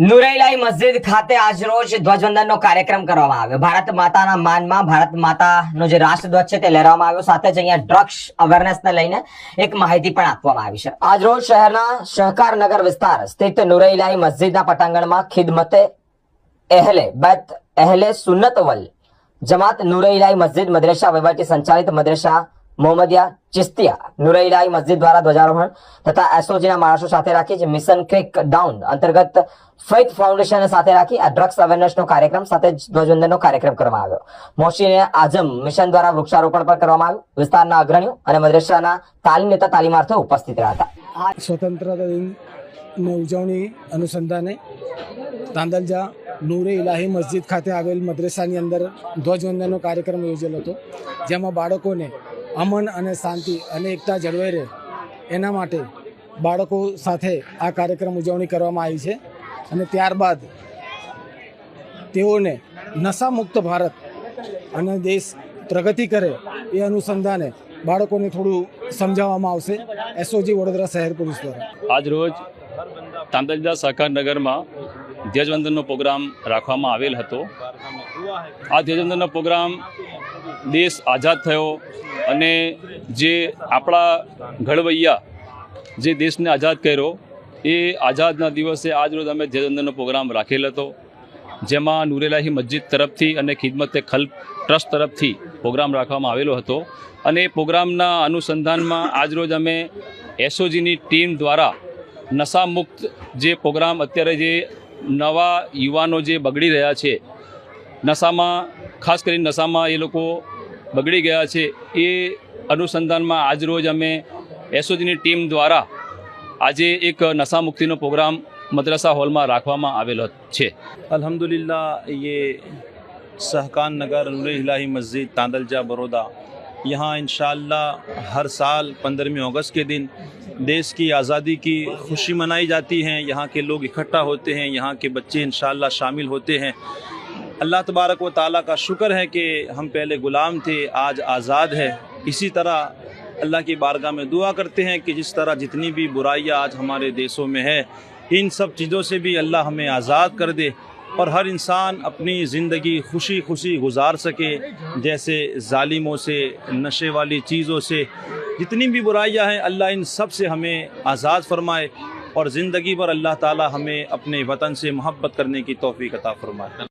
નુરૈલાઈ મસ્જિદ ખાતે આજરોજ ધ્વજવંદનનો કાર્યક્રમ કરવામાં આવ્યો. ભારત માતાના માનમાં ભારત માતાનો જે રાષ્ટ્રધ્વજ છે તે લહેરાવવામાં આવ્યો. સાથે જ અહીંયા ડ્રગ્સ અવેરનેસને લઈને એક માહિતી પણ આપવામાં આવી છે. આજરોજ શહેરના સહકારનગર વિસ્તાર સ્થિત નુરેલાઈ મસ્જિદના પટાંગણમાં ખિદમતે એહલે બેત એહલે સુન્નતવલ જમાત નુરેલાઈ મસ્જિદ મદ્રેસા વહીવટી સંચાલિત મદ્રેસા મોહમ્મદિયા ચિસ્તિયા નુરૈલાઈ મસ્જિદ દ્વારા ધ્વજારોહણ તથા એસઓજીના માણસો સાથે રાખી જે મિશન ક્રિક ડાઉન અંતર્ગત ફેથ ફાઉન્ડેશન સાથે રાખી આ ડ્રગ્સ અવેરનેસનો કાર્યક્રમ સાથે ધ્વજવંદનનો કાર્યક્રમ કરવામાં આવ્યો. મોશીને આઝમ મિશન દ્વારા વૃક્ષારોપણ પણ કરવામાં આવ્યું. વિસ્તારના અગ્રણીઓ અને મદ્રેસાના તાલીમ નેતા તાલીમાર્થીઓ ઉપસ્થિત રહ્યા હતા. સ્વતંત્રતા દિનની ઉજવણી અનુસંધાને તાંદલજા નૂરે ઇલાહી મસ્જિદ ખાતે આવેલ મદ્રેસાની અંદર ધ્વજવંદનનો કાર્યક્રમ યોજેલો હતો, જેમાં બાળકોને અમન અને શાંતિ અને એકતા જળવાઈ રહે એના માટે બાળકો સાથે આ કાર્યક્રમ ઉજવણી કરવામાં આવી છે અને ત્યારબાદ તેઓને નશામુક્ત ભારત અને દેશ પ્રગતિ કરે એ અનુસંધાને બાળકોને થોડું સમજાવવામાં આવશે. એસઓજી વડોદરા શહેર પોલીસ દ્વારા. આજ રોજ તાંતજદા સહકારનગરમાં ધ્વજવંદનનો પ્રોગ્રામ રાખવામાં આવેલ હતો. આ ધ્વજવંદનનો પ્રોગ્રામ દેશ આઝાદ થયો. અને જે આપણા ઘડવૈયા જે દેશને આઝાદ કર્યો, એ આઝાદના દિવસે આજ રોજ અમે ધ્વજવંદનનો પ્રોગ્રામ રાખેલ હતો, જેમાં નુરેલાહી મસ્જિદ તરફથી અને ખિદમતે ખલ્પ ટ્રસ્ટ તરફથી પ્રોગ્રામ રાખવામાં આવેલો હતો. અને એ પ્રોગ્રામના અનુસંધાનમાં આજરોજ અમે એસઓજીની ટીમ દ્વારા નશામુક્ત જે પ્રોગ્રામ અત્યારે જે નવા યુવાનો જે બગડી રહ્યા છે, નશામાં, ખાસ કરીને નશામાં એ લોકો બગડી ગયા છે એ અનુસંધાનમાં આજરોજ અમે એસઓજીની ટીમ દ્વારા આજે એક નશામુક્તિનો પ્રોગ્રામ મદ્રસા હોલમાં રાખવામાં આવેલો છે अल्हम्दुलिल्लाह ये सहकान नगर नूर इलाही मस्जिद तांदलजा बड़ौदा यहाँ इन हर साल पंद्रहवीं अगस्त के दिन देश की आज़ादी की खुशी मनाई जाती है यहाँ के लोग इकट्ठा होते हैं यहाँ के बच्चे इन शामिल होते हैं اللہ تبارک و تعالیٰ کا شکر ہے کہ ہم پہلے غلام تھے، آج آزاد ہے۔ اسی طرح اللہ کی بارگاہ میں دعا کرتے ہیں کہ جس طرح جتنی بھی برائیاں آج ہمارے دیسوں میں ہے ان سب چیزوں سے بھی اللہ ہمیں آزاد کر دے اور ہر انسان اپنی زندگی خوشی خوشی گزار سکے۔ جیسے ظالموں سے، نشے والی چیزوں سے جتنی بھی برائیاں ہیں، اللہ ان سب سے ہمیں آزاد فرمائے اور زندگی پر اللہ تعالی ہمیں اپنے وطن سے محبت کرنے کی توفیق عطا فرمائے۔